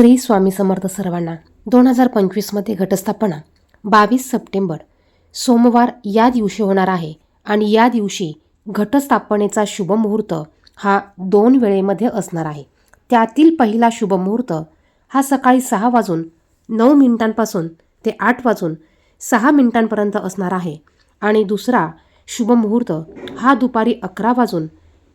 श्री स्वामी समर्थ सर्वांना दोन हजार पंचवीसमध्ये घटस्थापना बावीस सप्टेंबर. सोमवार या दिवशी होणार आहे आणि या दिवशी घटस्थापनेचा शुभमुहूर्त हा दोन वेळेमध्ये असणार आहे. त्यातील पहिला शुभमुहूर्त हा सकाळी सहा वाजून नऊ मिनिटांपासून ते आठ वाजून सहा मिनिटांपर्यंत असणार आहे. आणि दुसरा शुभमुहूर्त हा दुपारी अकरा वाजून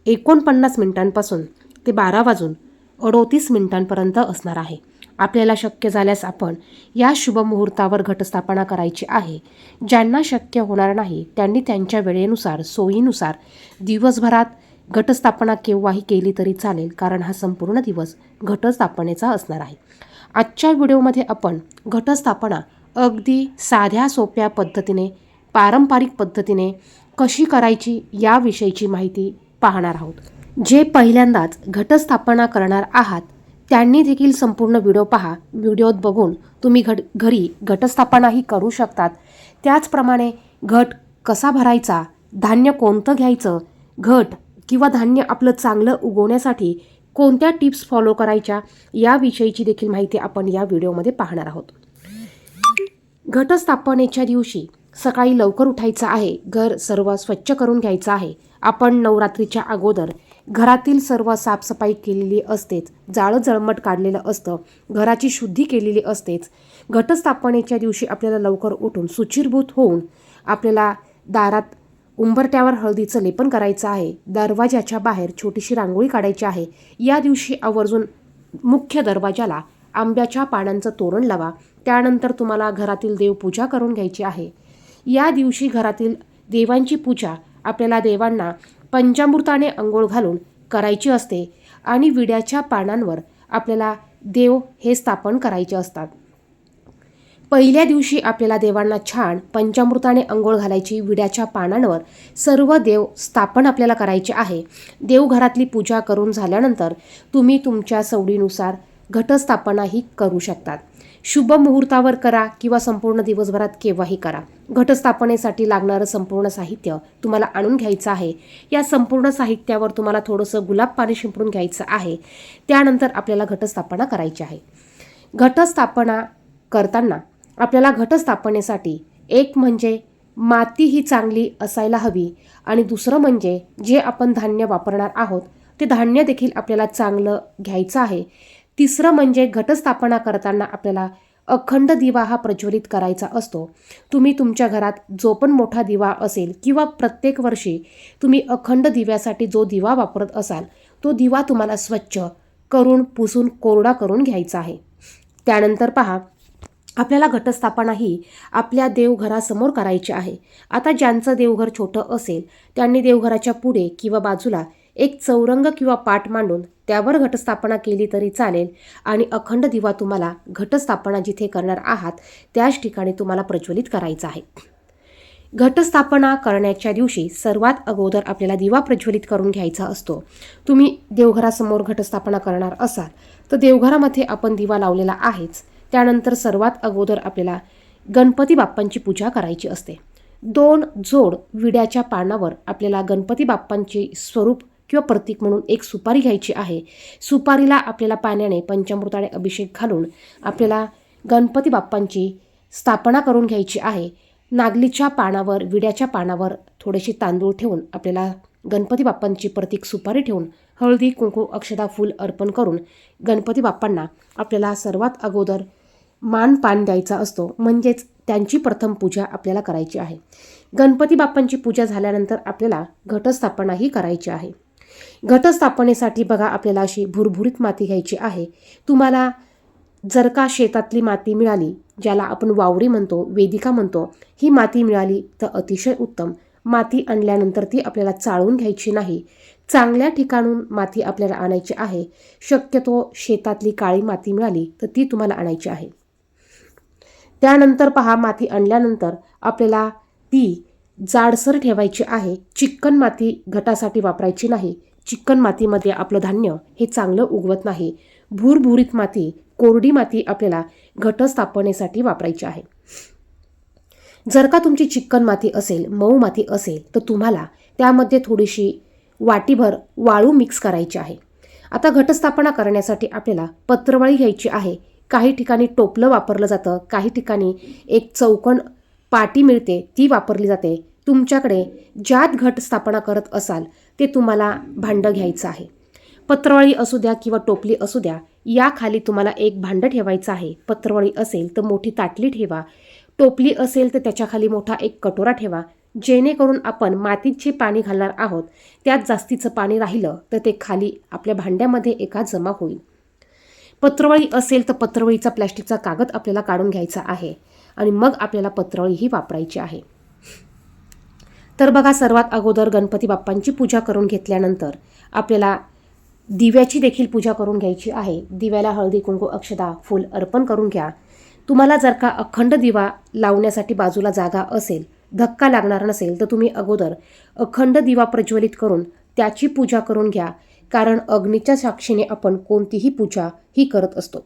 एकोणपन्नास मिनिटांपासून ते बारा वाजून अडोतीस मिनिटांपर्यंत असणार आहे. आपल्याला शक्य झाल्यास आपण या शुभमुहूर्तावर घटस्थापना करायची आहे. ज्यांना शक्य होणार नाही त्यांनी त्यांच्या वेळेनुसार सोयीनुसार दिवसभरात घटस्थापना केव्हाही केली तरी चालेल कारण हा संपूर्ण दिवस घटस्थापनेचा असणार आहे. आजच्या व्हिडिओमध्ये आपण घटस्थापना अगदी साध्या सोप्या पद्धतीने पारंपरिक पद्धतीने कशी करायची याविषयीची माहिती पाहणार आहोत. जे पहिल्यांदाच घटस्थापना करणार आहात त्यांनी देखील संपूर्ण व्हिडिओ पहा. व्हिडिओत बघून तुम्ही घट घरी घटस्थापनाही करू शकतात. त्याचप्रमाणे घट कसा भरायचा धान्य कोणतं घ्यायचं घट किंवा धान्य आपलं चांगलं उगवण्यासाठी कोणत्या टिप्स फॉलो करायच्या याविषयीची देखील माहिती आपण या व्हिडिओमध्ये पाहणार आहोत. घटस्थापनेच्या दिवशी सकाळी लवकर उठायचं आहे. घर सर्व स्वच्छ करून घ्यायचं आहे. आपण नवरात्रीच्या अगोदर घरातील सर्व साफसफाई केलेली असतेच. जाळं जळमट काढलेलं असतं. घराची शुद्धी केलेली असतेच. घटस्थापनेच्या दिवशी आपल्याला लवकर उठून सुचिरभूत होऊन आपल्याला दारात उंबरट्यावर हळदीचं लेपन करायचं आहे. दरवाजाच्या बाहेर छोटीशी रांगोळी काढायची आहे. या दिवशी आवर्जून मुख्य दरवाजाला आंब्याच्या पानांचं तोरण लावा. त्यानंतर तुम्हाला घरातील देवपूजा करून घ्यायची आहे. या दिवशी घरातील देवांची पूजा आपल्याला देवांना पंचामृताने अंघोळ घालून करायची असते आणि विड्याच्या पानांवर आपल्याला देव हे स्थापन करायचे असतात. पहिल्या दिवशी आपल्याला देवांना छान पंचामृताने अंघोळ घालायची विड्याच्या पानांवर सर्व देव स्थापन आपल्याला करायचे आहे. देवघरातली पूजा करून झाल्यानंतर तुम्ही तुमच्या सवडीनुसार घटस्थापनाही करू शकतात. शुभ मुहूर्तावर करा किंवा संपूर्ण दिवसभरात केव्हाही करा. घटस्थापनेसाठी लागणारं संपूर्ण साहित्य तुम्हाला आणून घ्यायचं आहे. या संपूर्ण साहित्यावर तुम्हाला थोडंसं गुलाब पाणी शिंपडून घ्यायचं आहे. त्यानंतर आपल्याला घटस्थापना करायची आहे. घटस्थापना करताना आपल्याला घटस्थापनेसाठी एक म्हणजे माती ही चांगली असायला हवी आणि दुसरं म्हणजे जे आपण धान्य वापरणार आहोत ते धान्य देखील आपल्याला चांगलं घ्यायचं आहे. तिसरं म्हणजे घटस्थापना करताना आपल्याला अखंड दिवा हा प्रज्वलित करायचा असतो. तुम्ही तुमच्या घरात जो पण मोठा दिवा असेल किंवा प्रत्येक वर्षी तुम्ही अखंड दिव्यासाठी जो दिवा वापरत असाल तो दिवा तुम्हाला स्वच्छ करून पुसून कोरडा करून घ्यायचा आहे. त्यानंतर पहा आपल्याला घटस्थापना ही आपल्या देवघरासमोर करायची आहे. आता ज्यांचं देवघर छोटं असेल त्यांनी देवघराच्या पुढे किंवा बाजूला एक चौरंग किंवा पाट मांडून त्यावर घटस्थापना केली तरी चालेल आणि अखंड दिवा तुम्हाला घटस्थापना जिथे करणार आहात त्याच ठिकाणी तुम्हाला प्रज्वलित करायचा आहे. घटस्थापना करण्याच्या दिवशी सर्वात अगोदर आपल्याला दिवा प्रज्वलित करून घ्यायचा असतो. तुम्ही देवघरासमोर घटस्थापना करणार असाल तर देवघरामध्ये आपण दिवा लावलेला आहेच. त्यानंतर सर्वात अगोदर आपल्याला गणपती बाप्पांची पूजा करायची असते. दोन जोड विड्याच्या पानावर आपल्याला गणपती बाप्पांचे स्वरूप किंवा प्रतीक म्हणून एक सुपारी घ्यायची आहे. सुपारीला आपल्याला पाण्याने पंचामृताने अभिषेक घालून आपल्याला गणपती बाप्पांची स्थापना करून घ्यायची आहे. नागलीच्या पानावर विड्याच्या पानावर थोडेसे तांदूळ ठेवून आपल्याला गणपती बाप्पांची प्रतीक सुपारी ठेवून हळदी कुंकू अक्षदा फूल अर्पण करून गणपती बाप्पांना आपल्याला सर्वात अगोदर मान पान द्यायचा असतो. म्हणजेच त्यांची प्रथम पूजा आपल्याला करायची आहे. गणपती बाप्पांची पूजा झाल्यानंतर आपल्याला घटस्थापनाही करायची आहे. घटस्थापनेसाठी बघा आपल्याला अशी भुरभुरीत माती घ्यायची आहे. तुम्हाला जर का शेतातली माती मिळाली ज्याला आपण वावरी म्हणतो वेदिका म्हणतो ही माती मिळाली तर अतिशय उत्तम. माती आणल्यानंतर ती आपल्याला चाळून घ्यायची नाही. चांगल्या ठिकाणून माती आपल्याला आणायची आहे. शक्यतो शेतातली काळी माती मिळाली तर ती तुम्हाला आणायची आहे. त्यानंतर पहा माती आणल्यानंतर आपल्याला ती जाडसर ठेवायची आहे. चिकन माती घटासाठी वापरायची नाही. चिकन मातीमध्ये आपलं धान्य हे चांगलं उगवत नाही. भुरभुरीत माती कोरडी माती आपल्याला घटस्थापनेसाठी वापरायची आहे. जर का तुमची चिकन माती असेल मऊ माती असेल तर तुम्हाला त्यामध्ये थोडीशी वाटीभर वाळू मिक्स करायची आहे. आता घटस्थापना करण्यासाठी आपल्याला पत्रवळी घ्यायची आहे. काही ठिकाणी टोपलं वापरलं जातं काही ठिकाणी एक चौकण पाटी मिळते ती वापरली जाते. तुमच्याकडे ज्यात घट स्थापना करत असाल ते तुम्हाला भांडं घ्यायचं आहे. पत्रवळी असू द्या किंवा टोपली असू द्या याखाली तुम्हाला एक भांडं ठेवायचं आहे. पत्रवळी असेल तर मोठी ताटली ठेवा. टोपली असेल तर त्याच्याखाली मोठा एक कटोरा ठेवा. जेणेकरून आपण मातीत जे पाणी घालणार आहोत त्यात जास्तीचं पाणी राहिलं तर ते खाली आपल्या भांड्यामध्ये एका जमा होईल. पत्रवळी असेल तर पत्रवळीचा प्लॅस्टिकचा कागद आपल्याला काढून घ्यायचा आहे. आणि मग आपल्याला पत्रळीही वापरायची आहे. तर बघा सर्वात अगोदर गणपती बाप्पांची पूजा करून घेतल्यानंतर आपल्याला दिव्याची देखील पूजा करून घ्यायची आहे. दिव्याला हळदी कुंकू अक्षदा फूल अर्पण करून घ्या. तुम्हाला जर का अखंड दिवा लावण्यासाठी बाजूला जागा असेल धक्का लागणार नसेल तर तुम्ही अगोदर अखंड दिवा प्रज्वलित करून त्याची पूजा करून घ्या. कारण अग्नीच्या साक्षीने आपण कोणतीही पूजा ही करत असतो.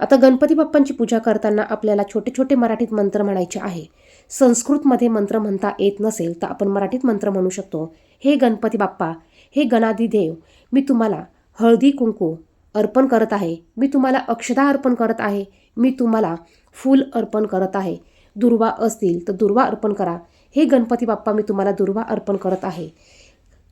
आता गणपती बाप्पांची पूजा करताना आपल्याला छोटे छोटे मराठीत मंत्र म्हणायचे आहे. संस्कृतमध्ये मंत्र म्हणता येत नसेल तर आपण मराठीत मंत्र म्हणू शकतो. हे गणपती बाप्पा हे गणाधिदेव मी तुम्हाला हळदी कुंकू अर्पण करत आहे. मी तुम्हाला अक्षदा अर्पण करत आहे. मी तुम्हाला फूल अर्पण करत आहे. दुर्वा असतील तर दुर्वा अर्पण करा. हे गणपती बाप्पा मी तुम्हाला दुर्वा अर्पण करत आहे.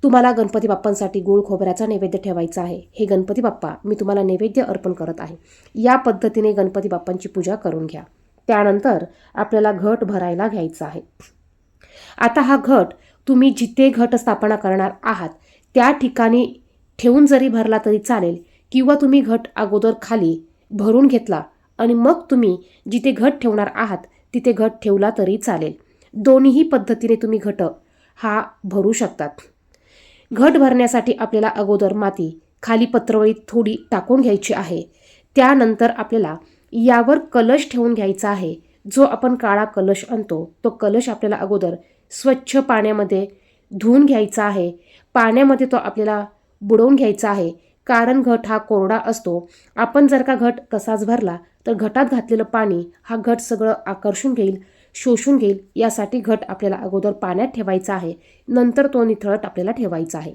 तुम्हाला गणपती बाप्पांसाठी गुळ खोबऱ्याचा नैवेद्य ठेवायचा आहे. हे गणपती बाप्पा मी तुम्हाला नैवेद्य अर्पण करत आहे. या पद्धतीने गणपती बाप्पांची पूजा करून घ्या. त्यानंतर आपल्याला घट भरायला घ्यायचा आहे. आता हा घट तुम्ही जिथे घट स्थापना करणार आहात त्या ठिकाणी ठेवून जरी भरला तरी चालेल किंवा तुम्ही घट अगोदर खाली भरून घेतला आणि मग तुम्ही जिथे घट ठेवणार आहात तिथे घट ठेवला तरी चालेल. दोन्हीही पद्धतीने तुम्ही घट हा भरू शकतात. घट भरण्यासाठी आपल्याला अगोदर माती खाली पत्रवळीत थोडी टाकून घ्यायची आहे. त्यानंतर आपल्याला यावर कलश ठेवून घ्यायचा आहे. जो आपण काळा कलश आणतो तो कलश आपल्याला अगोदर स्वच्छ पाण्यामध्ये धुवून घ्यायचा आहे. पाण्यामध्ये तो आपल्याला बुडवून घ्यायचा आहे. कारण घट हा कोरडा असतो. आपण जर का घट तसाच भरला तर घटात घातलेलं पाणी हा घट सगळं आकर्षून घेईल. शोषून घेईल. यासाठी घट आपल्याला अगोदर पाण्यात ठेवायचा आहे. नंतर तो निथळत आपल्याला ठेवायचा आहे.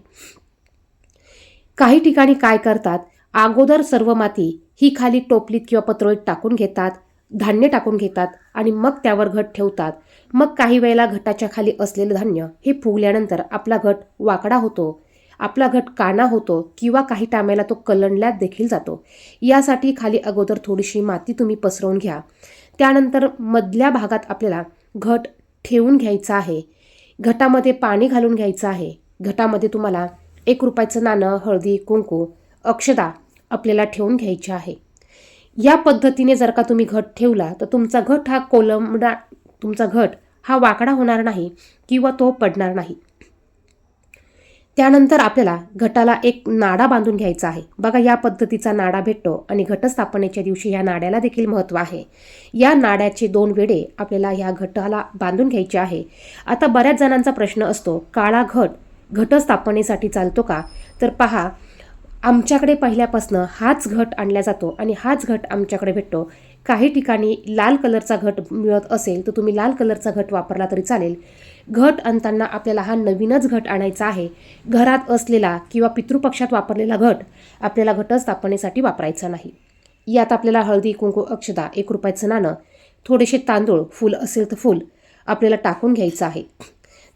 काही ठिकाणी काय करतात? अगोदर सर्व माती ही खाली टोपलीत किंवा पत्रोळीत टाकून घेतात धान्य टाकून घेतात आणि मग त्यावर घट ठेवतात. मग काही वेळेला घटाच्या खाली असलेलं धान्य हे फुगल्यानंतर आपला घट वाकडा होतो. आपला घट काना होतो किंवा काही टायमाला तो कलंडल्यात देखील जातो. यासाठी खाली अगोदर थोडीशी माती तुम्ही पसरवून घ्या. त्यानंतर मधल्या भागात आपल्याला घट ठेवून घ्यायचा आहे. घटामध्ये पाणी घालून घ्यायचं आहे. घटामध्ये तुम्हाला एक रुपयाचं नाणं हळदी कुंकू अक्षदा आपल्याला ठेवून घ्यायचे आहे. या पद्धतीने जर का तुम्ही घट ठेवला तर तुमचा घट हा कोलमडा तुमचा घट हा वाकडा होणार नाही किंवा तो पडणार नाही. त्यानंतर आपल्याला घटाला एक नाडा बांधून घ्यायचा आहे. बघा या पद्धतीचा नाडा भेटतो आणि घटस्थापनेच्या दिवशी या नाड्याला देखील महत्त्व आहे. या नाड्याचे दोन वेडे आपल्याला ह्या घटाला बांधून घ्यायचे आहे. आता बऱ्याच जणांचा प्रश्न असतो काळा घट घटस्थापनेसाठी चालतो का? तर पहा आमच्याकडे पहिल्यापासनं हाच घट आणला जातो आणि हाच घट आमच्याकडे भेटतो. काही ठिकाणी लाल कलरचा घट मिळत असेल तर तुम्ही लाल कलरचा घट वापरला तरी चालेल. घट आणताना आपल्याला हा नवीनच घट आणायचा आहे. घरात असलेला किंवा पितृपक्षात वापरलेला घट आपल्याला घटस्थापनेसाठी वापरायचा नाही. यात आपल्याला हळदी कुंकू अक्षदा एक रुपयाचं नाणं थोडेसे तांदूळ फूल असेल तर फूल आपल्याला टाकून घ्यायचं आहे.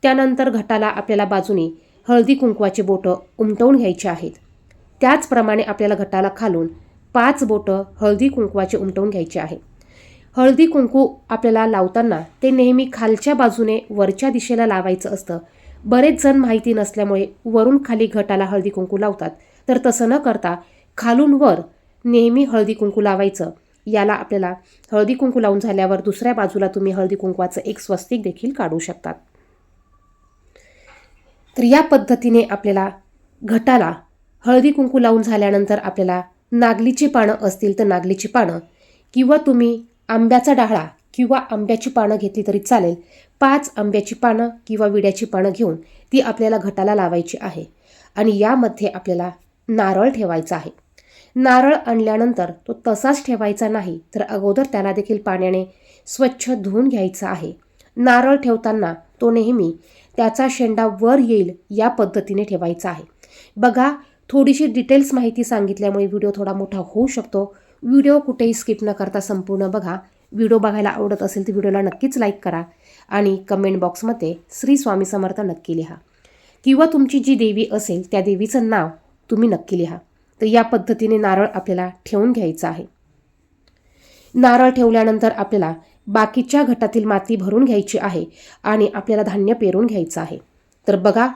त्यानंतर घटाला आपल्याला बाजूने हळदी कुंकवाचे बोटं उमटवून घ्यायचे आहेत. त्याचप्रमाणे आपल्याला घटाला खालून पाच बोटं हळदी कुंकवाचे उमटवून घ्यायचे आहे. हळदी कुंकू आपल्याला लावताना ते नेहमी खालच्या बाजूने वरच्या दिशेला लावायचं असतं. बरेच जण माहिती नसल्यामुळे वरून खाली घटाला हळदी कुंकू लावतात. तर तसं न करता खालून वर नेहमी हळदी कुंकू लावायचं. याला आपल्याला हळदी कुंकू लावून झाल्यावर दुसऱ्या बाजूला तुम्ही हळदी कुंकवाचं एक स्वस्तिक देखील काढू शकतात तर या पद्धतीने आपल्याला घटाला हळदी कुंकू लावून झाल्यानंतर आपल्याला नागलीची पानं असतील तर नागलीची पानं किंवा तुम्ही आंब्याचा डाळा किंवा आंब्याची पानं घेतली तरी चालेल. पाच आंब्याची पानं किंवा विड्याची पानं घेऊन ती आपल्याला घटाला लावायची आहे आणि यामध्ये आपल्याला नारळ ठेवायचा आहे. नारळ आणल्यानंतर तो तसाच ठेवायचा नाही तर अगोदर त्याला देखील पाण्याने स्वच्छ धुवून घ्यायचा आहे. नारळ ठेवताना तो नेहमी त्याचा शेंडा वर येईल या पद्धतीने ठेवायचा आहे. बघा थोडीशी डिटेल्स माहिती सांगितल्यामुळे व्हिडिओ थोडा मोठा होऊ शकतो. व्हिडिओ कुठेही स्किप न करता संपूर्ण बघा. व्हिडिओ बघायला आवडत असेल तर व्हिडिओला नक्कीच लाईक करा आणि कमेंट बॉक्समध्ये श्री स्वामी समर्थ नक्की लिहा. किंवा तुमची जी देवी असेल त्या देवीचं नाव तुम्ही नक्की लिहा. तर या पद्धतीने नारळ आपल्याला ठेवून घ्यायचं आहे. नारळ ठेवल्यानंतर आपल्याला बाकीच्या घटातील माती भरून घ्यायची आहे आणि आपल्याला धान्य पेरून घ्यायचं आहे. तर बघा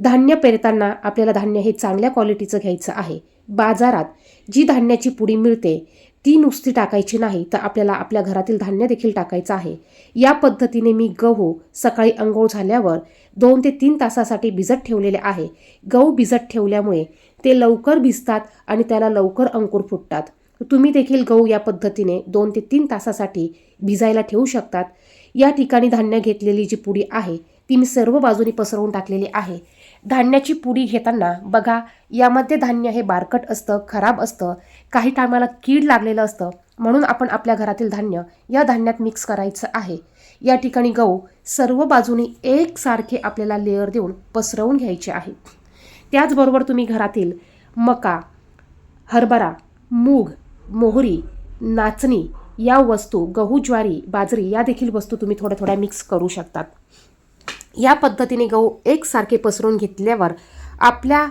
धान्य पेरताना आपल्याला धान्य हे चांगल्या क्वालिटीचं घ्यायचं आहे. बाजारात जी धान्याची पुडी मिळते ती नुसती टाकायची नाही तर आपल्याला आपल्या घरातील धान्य देखील टाकायचं आहे. या पद्धतीने मी गहू सकाळी अंघोळ झाल्यावर दोन ते तीन तासासाठी भिजत ठेवलेले आहे. गहू भिजत ठेवल्यामुळे ते लवकर भिजतात आणि त्याला लवकर अंकुर फुटतात. तुम्ही देखील गहू या पद्धतीने दोन ते तीन तासासाठी भिजायला ठेवू शकतात. या ठिकाणी धान्य घेतलेली जी पुडी आहे ती मी सर्व बाजूनी पसरवून टाकलेली आहे. धान्याची पुडी घेताना बघा यामध्ये धान्य हे बारकट असतं खराब असतं काही टायमाला कीड लागलेलं असतं. म्हणून आपण आपल्या घरातील धान्य या धान्यात मिक्स करायचं आहे. या ठिकाणी गहू सर्व बाजूनी एकसारखे आपल्याला लेअर देऊन पसरवून घ्यायचे आहे. त्याचबरोबर तुम्ही घरातील मका हरभरा मूग मोहरी नाचणी या वस्तू गहू ज्वारी बाजरी या देखील वस्तू तुम्ही थोड्या थोड्या मिक्स करू शकतात. या पद्धतीने गहू एकसारखे पसरून घेतल्यावर आपल्या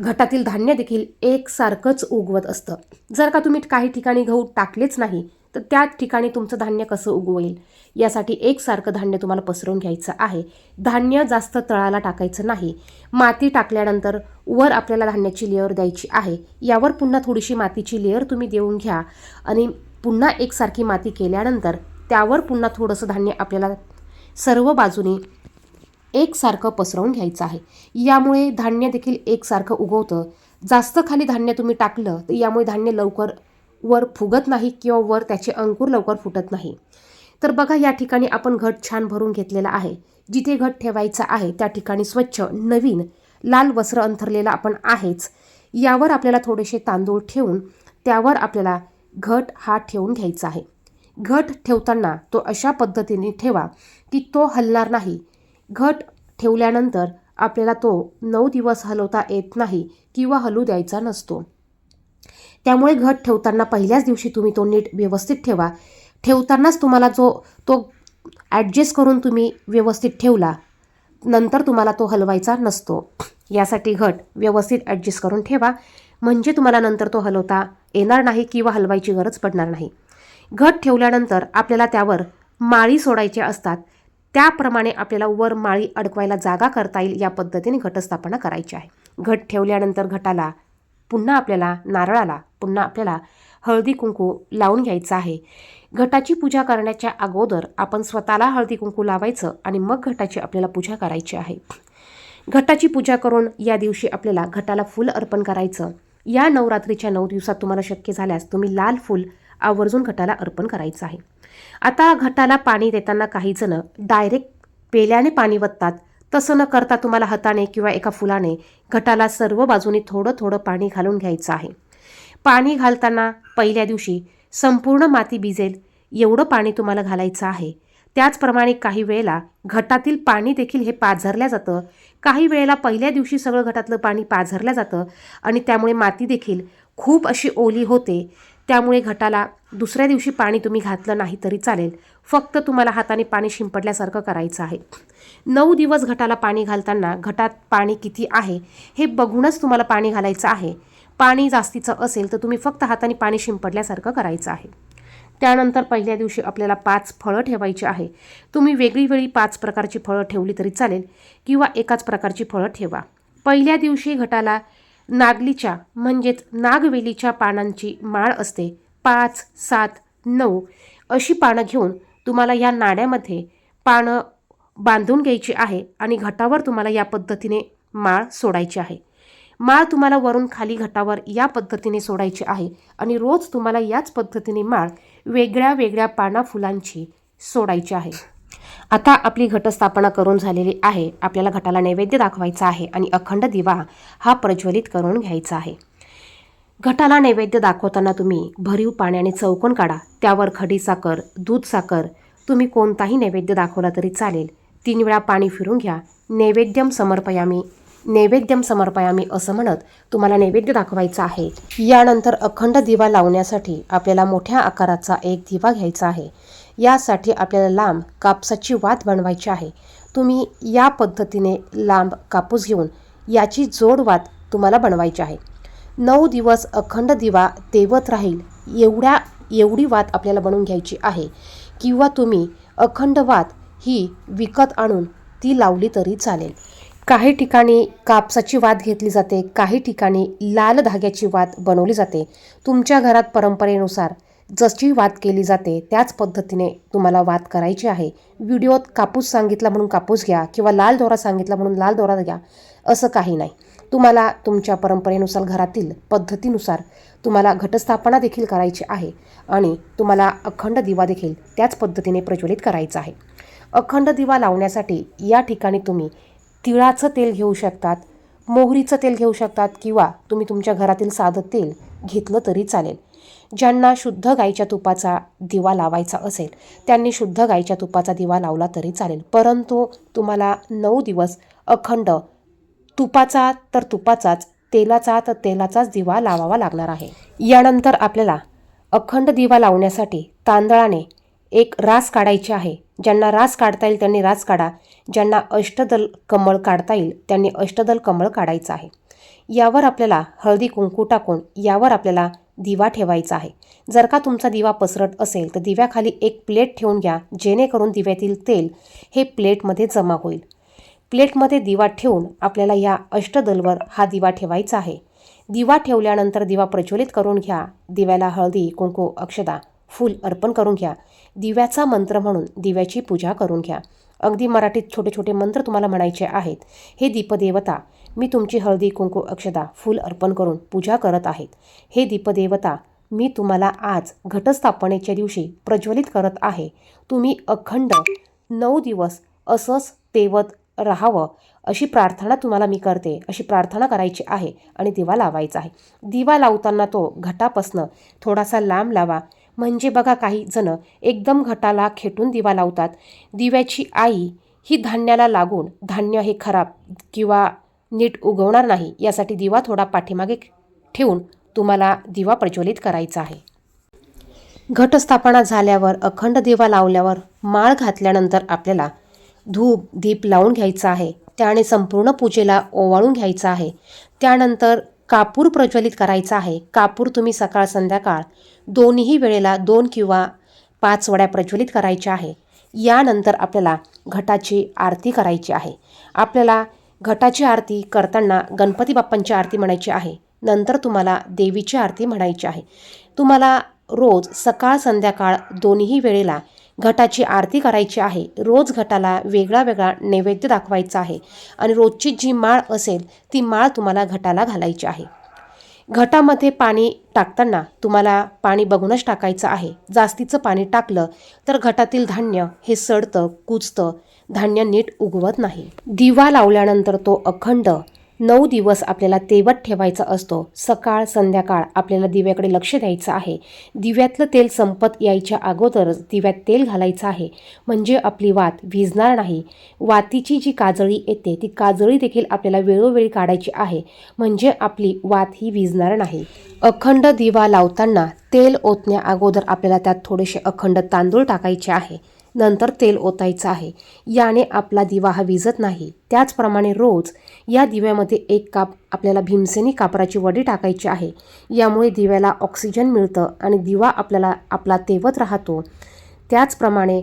घटातील धान्य देखील एकसारखंच उगवत असतं. जर का तुम्ही काही ठिकाणी गहू टाकलेच नाही तर त्या ठिकाणी तुमचं धान्य कसं उगवेल? यासाठी एकसारखं धान्य तुम्हाला पसरवून घ्यायचं आहे. धान्य जास्त तळाला टाकायचं नाही. माती टाकल्यानंतर वर आपल्याला धान्याची लेअर द्यायची आहे. यावर पुन्हा थोडीशी मातीची लेअर तुम्ही देऊन घ्या आणि पुन्हा एकसारखी माती केल्यानंतर त्यावर पुन्हा थोडंसं धान्य आपल्याला सर्व बाजूनी एकसारखं पसरवून घ्यायचं आहे. यामुळे धान्य देखील एकसारखं उगवतं. जास्त खाली धान्य तुम्ही टाकलं तर यामुळे धान्य लवकर वर फुगत नाही किंवा वर त्याचे अंकुर लवकर फुटत नाही. तर बघा या ठिकाणी आपण घट छान भरून घेतलेला आहे. जिथे घट ठेवायचा आहे त्या ठिकाणी स्वच्छ नवीन लाल वस्त्र अंथरलेला आपण आहेच. यावर आपल्याला थोडेसे तांदूळ ठेवून त्यावर आपल्याला घट हा ठेवून घ्यायचा आहे. घट ठेवताना तो अशा पद्धतीने ठेवा की तो हलणार नाही. घट ठेवल्यानंतर आपल्याला तो नऊ दिवस हलवता येत नाही किंवा हलू द्यायचा नसतो. त्यामुळे घट ठेवताना पहिल्याच दिवशी तुम्ही तो नीट व्यवस्थित ठेवा. ठेवतानाच तुम्हाला जो तो ॲडजस्ट करून तुम्ही व्यवस्थित ठेवला नंतर तुम्हाला तो हलवायचा नसतो. यासाठी घट व्यवस्थित ॲडजस्ट करून ठेवा. म्हणजे तुम्हाला नंतर तो हलवता येणार नाही किंवा हलवायची गरज पडणार नाही. घट ठेवल्यानंतर आपल्याला त्यावर माळी सोडायच्या असतात. त्याप्रमाणे आपल्याला वर माळी अडकवायला जागा करता येईल या पद्धतीने घटस्थापना करायची आहे. घट ठेवल्यानंतर घटाला पुन्हा आपल्याला नारळाला पुन्हा आपल्याला हळदी कुंकू लावून घ्यायचं आहे. घटाची पूजा करण्याच्या अगोदर आपण स्वतःला हळदी कुंकू लावायचं आणि मग घटाची आपल्याला पूजा करायची आहे. घटाची पूजा करून या दिवशी आपल्याला घटाला फूल अर्पण करायचं. या नवरात्रीच्या नऊ दिवसात तुम्हाला शक्य झाल्यास तुम्ही लाल फूल आवर्जून घटाला अर्पण करायचं आहे. आता घटाला पाणी देताना काहीजणं डायरेक्ट पेल्याने पाणी वततात. तसं न करता तुम्हाला हाताने किंवा एका फुलाने घटाला सर्व बाजूनी थोडं थोडं पाणी घालून घ्यायचं आहे. पाणी घालताना पहिल्या दिवशी संपूर्ण माती भिजेल एवढं पाणी तुम्हाला घालायचं आहे. त्याचप्रमाणे काही वेळेला घटातील पाणी देखील हे पाझरल्या जातं. काही वेळेला पहिल्या दिवशी सगळं घटातलं पाणी पाझरल्या जातं आणि त्यामुळे माती देखील खूप अशी ओली होते. त्यामुळे घटाला दुसऱ्या दिवशी पाणी तुम्ही घातलं नाही तरी चालेल. फक्त तुम्हाला हाताने पाणी शिंपडल्यासारखं करायचं आहे. नऊ दिवस घटाला पाणी घालताना घटात पाणी किती आहे हे बघूनच तुम्हाला पाणी घालायचं आहे. पाणी जास्तीचं असेल तर तुम्ही फक्त हाताने पाणी शिंपडल्यासारखं करायचं आहे. त्यानंतर पहिल्या दिवशी आपल्याला पाच फळं ठेवायची आहे. तुम्ही वेगळी वेगळी पाच प्रकारची फळं ठेवली तरी चालेल किंवा एकाच प्रकारची फळं ठेवा. पहिल्या दिवशी घटाला नागलीच्या म्हणजेच नागवेलीच्या पानांची माळ असते. पाच सात नऊ अशी पानं घेऊन तुम्हाला या नाड्यामध्ये पानं बांधून घ्यायची आहे आणि घटावर तुम्हाला या पद्धतीने माळ सोडायची आहे. माळ तुम्हाला वरून खाली घटावर या पद्धतीने सोडायची आहे आणि रोज तुम्हाला याच पद्धतीने माळ वेगळ्या वेगळ्या पाना फुलांची सोडायची आहे. आता आपली घटस्थापना करून झालेली आहे. आपल्याला घटाला नैवेद्य दाखवायचा आहे आणि अखंड दिवा हा प्रज्वलित करून घ्यायचा आहे. घटाला नैवेद्य दाखवताना तुम्ही भरीव पाण्याने चौकोन काढा. त्यावर खडी साखर दूध साखर तुम्ही कोणताही नैवेद्य दाखवला तरी चालेल. तीन वेळा पाणी फिरून घ्या. नैवेद्यम समर्पयामी नैवेद्यम समर्पयामी असं म्हणत तुम्हाला नैवेद्य दाखवायचं आहे. यानंतर अखंड दिवा लावण्यासाठी आपल्याला मोठ्या आकाराचा एक दिवा घ्यायचा आहे. यासाठी आपल्याला लांब कापसाची वात बनवायची आहे. तुम्ही या पद्धतीने लांब कापूस घेऊन याची जोड वात तुम्हाला बनवायची आहे. नऊ दिवस अखंड दिवा तेवत राहील एवढ्या एवढी वात आपल्याला बनवून घ्यायची आहे किंवा तुम्ही अखंड वात ही विकत आणून ती लावली तरी चालेल. काही ठिकाणी कापसाची वात घेतली जाते काही ठिकाणी लाल धाग्याची वात बनवली जाते. तुमच्या घरात परंपरेनुसार जशी वात केली जाते त्याच पद्धतीने तुम्हाला वात करायची आहे. व्हिडिओत कापूस सांगितला म्हणून कापूस घ्या किंवा लाल दोरा सांगितला म्हणून लाल दोरा घ्या असं काही नाही. तुम्हाला तुमच्या परंपरेनुसार घरातील पद्धतीनुसार तुम्हाला घटस्थापना देखील करायची आहे आणि तुम्हाला अखंड दिवा देखील त्याच पद्धतीने प्रज्वलित करायचा आहे. अखंड दिवा लावण्यासाठी या ठिकाणी तुम्ही तिळाचं तेल घेऊ शकतात मोहरीचं तेल घेऊ शकतात किंवा तुम्ही तुमच्या घरातील साधं तेल घेतलं तरी चालेल. ज्यांना शुद्ध गाईच्या तुपाचा दिवा लावायचा असेल त्यांनी शुद्ध गाईच्या तुपाचा दिवा लावला तरी चालेल. परंतु तुम्हाला नऊ दिवस अखंड तुपाचा तर तुपाचाच तेलाचा तर तेलाचाच दिवा लावावा लागणार आहे. यानंतर आपल्याला अखंड दिवा लावण्यासाठी तांदळाने एक रास काढायची आहे. ज्यांना रास काढता येईल त्यांनी रास काढा. ज्यांना अष्टदल कमळ काढता येईल त्यांनी अष्टदल कमळ काढायचं आहे. यावर आपल्याला हळदी कुंकू टाकून यावर आपल्याला दिवा ठेवायचा आहे. जर का तुमचा दिवा पसरट असेल तर दिव्याखाली एक प्लेट ठेवून घ्या. जेणेकरून दिव्यातील तेल हे प्लेटमध्ये जमा होईल. प्लेटमध्ये दिवा ठेवून आपल्याला या अष्टदलवर हा दिवा ठेवायचा आहे. दिवा ठेवल्यानंतर दिवा प्रज्वलित करून घ्या. दिव्याला हळदी कुंकू अक्षदा फूल अर्पण करून घ्या. दिव्याचा मंत्र म्हणून दिव्याची पूजा करून घ्या. अगदी मराठीत छोटे छोटे मंत्र तुम्हाला म्हणायचे आहेत. हे दीपदेवता मी तुमची हळदी कुंकू अक्षदा फूल अर्पण करून पूजा करत आहेत. हे दीपदेवता मी तुम्हाला आज घटस्थापनेच्या दिवशी प्रज्वलित करत आहे. तुम्ही अखंड नऊ दिवस असंच तेवत राहावं. अशी प्रार्थना तुम्हाला मी करते. अशी प्रार्थना करायची आहे आणि दिवा लावायचा आहे. दिवा लावताना तो घटापासनं थोडासा लांब लावा. म्हणजे बघा काही जण एकदम घटाला खेटून दिवा लावतात. दिव्याची आई ही धान्याला लागून धान्य हे खराब किंवा नीट उगवणार नाही यासाठी दिवा थोडा पाठीमागे ठेवून तुम्हाला दिवा प्रज्वलित करायचा आहे. घटस्थापना झाल्यावर अखंड दिवा लावल्यावर माळ घातल्यानंतर आपल्याला धूप दीप लावून घ्यायचा आहे. त्याने संपूर्ण पूजेला ओवाळून घ्यायचा आहे. त्यानंतर कापूर प्रज्वलित करायचा आहे. कापूर तुम्ही सकाळ संध्याकाळ दोन्ही वेळेला दोन किंवा पाच वड्या प्रज्वलित करायच्या आहे. यानंतर आपल्याला घटाची आरती करायची आहे. आपल्याला घटाची आरती करताना गणपती बाप्पांची आरती म्हणायची आहे. नंतर तुम्हाला देवीची आरती म्हणायची आहे. तुम्हाला रोज सकाळ संध्याकाळ दोन्ही वेळेला घटाची आरती करायची आहे. रोज घटाला वेगळा वेगळा नैवेद्य दाखवायचा आहे. आणि रोजची जी माळ असेल ती माळ तुम्हाला घटाला घालायची आहे. घटामध्ये पाणी टाकताना तुम्हाला पाणी बघूनच टाकायचं आहे. जास्तीचं पाणी टाकलं तर घटातील धान्य हे सडतं कुजतं. धान्य नीट उगवत नाही. दिवा लावल्यानंतर तो अखंड नऊ दिवस आपल्याला तेवत ठेवायचा असतो. सकाळ संध्याकाळ आपल्याला दिव्याकडे लक्ष द्यायचं आहे. दिव्यातलं तेल संपत यायच्या अगोदरच दिव्यात तेल घालायचं आहे. म्हणजे आपली वात भिजणार नाही. वातीची जी काजळी येते ती काजळी देखील आपल्याला वेळोवेळी काढायची आहे. म्हणजे आपली वात ही भिजणार नाही. अखंड दिवा लावताना तेल ओतण्या अगोदर आपल्याला त्यात थोडेसे अखंड तांदूळ टाकायचे आहे. नंतर तेल ओतायचं आहे. याने आपला दिवा हा विजत नाही. त्याचप्रमाणे रोज या दिव्यामध्ये एक काप आपल्याला भीमसेनी कापराची वडी टाकायची आहे. यामुळे दिव्याला ऑक्सिजन मिळतं आणि दिवा आपल्याला आपला तेवत राहतो. त्याचप्रमाणे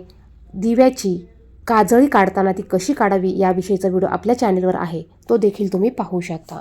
दिव्याची काजळी काढताना ती कशी काढावी याविषयीचा व्हिडिओ आपल्या चॅनेलवर आहे. तो देखील तुम्ही पाहू शकता.